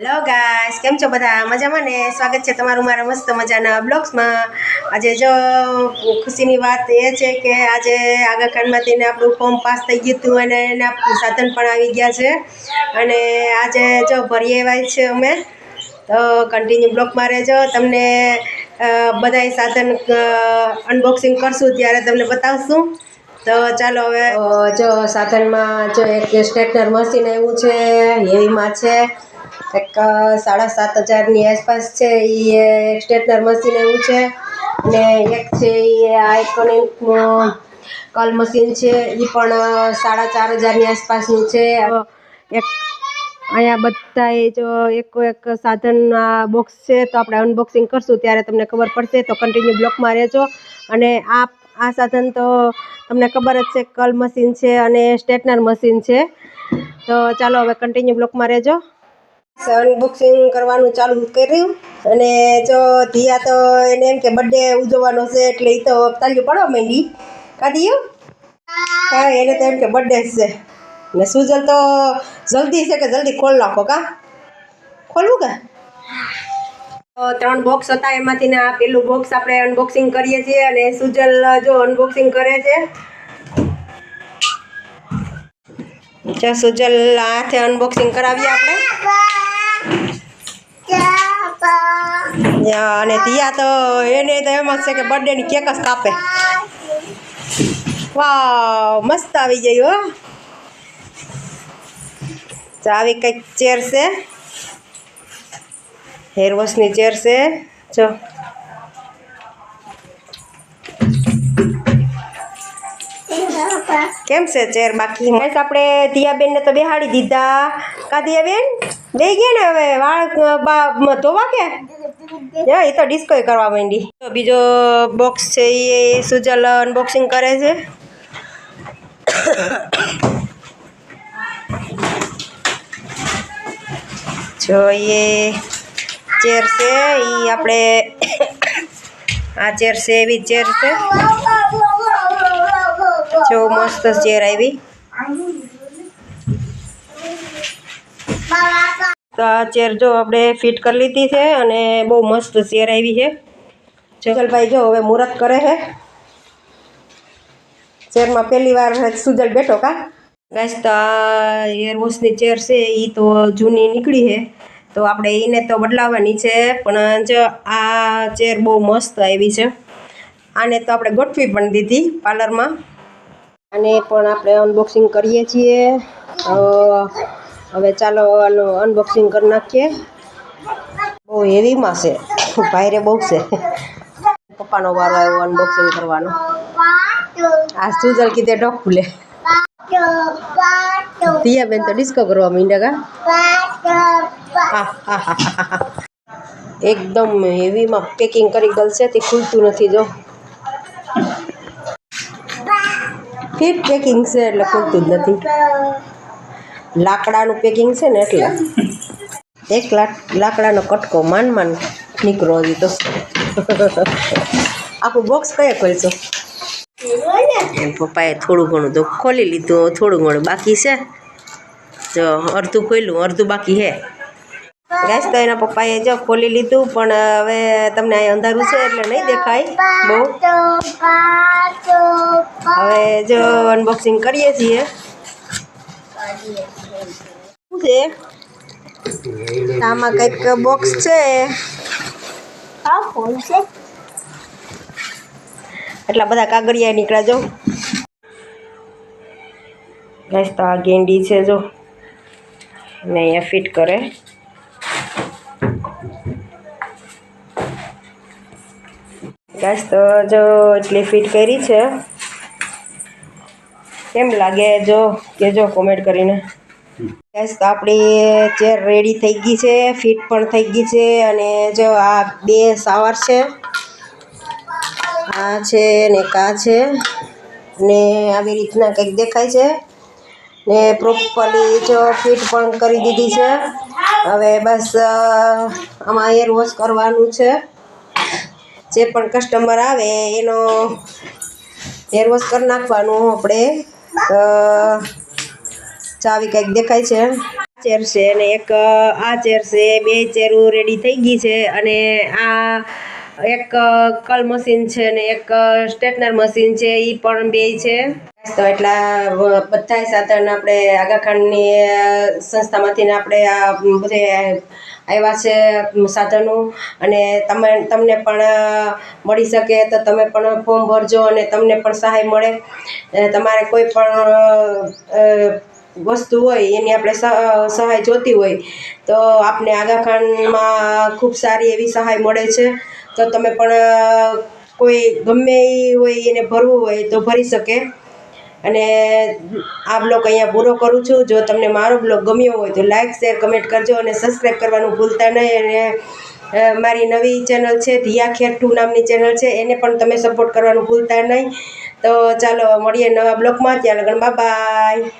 Hello guys કેમ છો બધા? મજામાં ને? સ્વાગત છે તમારું મારા મસ્ત મજાના બ્લોગ્સમાં. આજે જો ખુશીની વાત એ છે કે આજે આગા ખાનમાંથી આપણું ફોર્મ પાસ થઈ ગયું હતું અને એના સાધન પણ આવી ગયા છે. અને આજે જો ભરી આવ્યા છે અમે, તો કન્ટિન્યુ બ્લોકમાં રહેજો. તમને બધા સાધન અનબોક્સિંગ કરશું ત્યારે તમને બતાવશું. તો ચાલો હવે જો સાધનમાં જો એક સ્ટ્રેટનર મશીન આવ્યું છે હેવીમાં છે એક સાડા સાત હજારની આસપાસ છે એ સ્ટેટનર મશીન એવું છે. ને એક છે એ આઇકોનિકનું કલ મશીન છે. એ પણ સાડા ચાર હજારની આસપાસનું છે. એક, અહીંયા બધાએ જો એક એક સાધન બોક્સ છે તો આપણે અનબોક્સિંગ કરશું. ત્યારે તમને ખબર પડશે. તો કન્ટિન્યુ બ્લોકમાં રહેજો. અને આ આ સાધન તો તમને ખબર જ છે કલ મશીન છે અને સ્ટેટનર મશીન છે. તો ચાલો હવે કન્ટિન્યુ બ્લોકમાં રહેજો. અનબોક્સિંગ કરવાનું ચાલુ કર્યું અને જો ધીયા તો એને એમ કે બર્થડે ઉજવવાનો છે એટલે એ તો તાલ્યું પડવા માંડી. કાઢીયું હા, એને તો એમ કે બર્થડે છે. ને સુજલ તો જલ્દી છે કે જલ્દી ખોલ નાખો કા? ખોલવું કે? ત્રણ બોક્સ હતા, એમાંથી ને આ પેલું બોક્સ આપણે અનબોક્સિંગ કરીએ છીએ અને સુજલ જો અનબોક્સિંગ કરે છે. જો સુજલ હાથે અનબોક્સિંગ કરાવીએ આપણે. અને તિયા તો એને તો એમ જ છે કે બર્થડે ની કેક જ કાપે. વાવ મસ્ત આવી ગઈ હો. તો આવી કંઈક ચેર છે. હેર વોશની ચેર છે. જો. કેમ છે ચેર બાકી? આપણે દિયાબેનને તો બેહાડી દીધા. કા દિયાબેન? બે ગયા ને હવે વાળ ધોવા કે? એ તો ડિસ્કો કરવા માંડી. બીજો બોક્સ છે એ સુજલ અનબોક્સિંગ કરે છે. જો એ ચેર છે એ આપણે આ ચેર છે, એવી ચેર છે. જો મસ્ત ચેર આવી. તો આ ચેર જો આપણે ફિટ કરી લીધી છે અને બહુ મસ્ત ચેર આવી છે. જગલભાઈ જો હવે મુહૂર્ત કરે છે. ચેરમાં પહેલી વાર સુજલ બેઠો કા? ગાઈસ તો આ એરવોશની ચેર છે એ તો જૂની નીકળી છે. તો આપણે એને તો બદલાવવાની છે, પણ જો આ ચેર બહુ મસ્ત આવી છે. આને તો આપણે ગોઠવી પણ દીધી પાર્લરમાં આને પણ આપણે અનબોક્સિંગ કરીએ છીએ. હવે ચાલો આનું અનબોક્સિંગ કરી નાખીએ. બહુ હેવીમાં છે. ભાઈરે બહુ છે. પપ્પાનો વારો આવ્યો અનબોક્સિંગ કરવાનો. આ સુજલ કીધે ડોક ખુલે. બેન તો ડિસ્કો કરવા માંડ્યા કા. એકદમ હેવીમાં પેકિંગ કરી ગયેલ છે તે ખુલતું નથી જો. ફીટ પેકિંગ છે એટલે ખુલતું જ નથી. લાકડાનું પેકિંગ છે ને એટલે એક લાક, લાકડાનો કટકો માન માન નીકળો હજી તો. આખું બોક્સ કયા ખોલશો? પપ્પાએ થોડું ઘણું તો ખોલી લીધું, થોડું ઘણું બાકી છે. જો અડધું ખોલ્યું, અડધું બાકી હે ગેસ તો એના પપ્પાએ જો ખોલી લીધું, પણ હવે તમને અહીં અંધારું છે એટલે નહીં દેખાય બહુ. હવે જો અનબોક્સિંગ કરીએ છીએ. છે આમાં કંઈક બોક્સ છે. એટલા બધા કાગળિયા નીકળ્યા જો. બસ તો આ ગેંડી છે જો. ને અહીંયા ફિટ કરે. ગેસ તો જો એટલી ફિટ કરી છે. કેમ લાગે જો? કેજો કોમેન્ટ કરીને. ગેસ તો આપણી ચેર રેડી થઈ ગઈ છે ફિટ પણ થઈ ગઈ છે અને જો આ બે સાવર છે, આ છે ને કા છે ને આવી રીતના કંઈક દેખાય છે ને પ્રોપરલી જો ફિટ પણ કરી દીધી છે. હવે બસ આમાં એર વોશ કરવાનું છે. જે પણ કસ્ટમર આવે એનો એર વોશ કરી નાખવાનું આપણે ચાવી કંઈક દેખાય છે. ચેર છે અને એક આ ચેર છે. બે ચેરો રેડી થઈ ગઈ છે અને આ એક કલ મશીન છે અને એક સ્ટેટનર મશીન છે. એ પણ બે છે. તો એટલા બધા સાધન આપણે આગાખાનની સંસ્થામાંથી આપણે આ બધે આવ્યા છે સાધનો. અને તમે, તમને પણ મળી શકે તો તમે પણ ફોર્મ ભરજો અને તમને પણ સહાય મળે. તમારે કોઈ પણ વસ્તુ હોય, એની આપણે સહાય જોતી હોય, તો આપને આગાખાનમાં ખૂબ સારી એવી સહાય મળે છે. તો તમે પણ કોઈ ગમે એ હોય, એને ભરવું હોય, તો ભરી શકે. અને આ બ્લોગ અહીંયા પૂરો કરું છું. જો તમને મારો બ્લોગ ગમ્યો હોય, તો લાઇક શેર, કમેન્ટ કરજો અને સબસ્ક્રાઈબ કરવાનું ભૂલતા નહીં. અને મારી નવી ચેનલ છે, ધિયા ખેર ટુ નામની ચેનલ છે, એને પણ તમે સપોર્ટ કરવાનું ભૂલતા નહીં. તો ચાલો, મળીએ નવા બ્લોગમાં. ત્યાં લગન બાય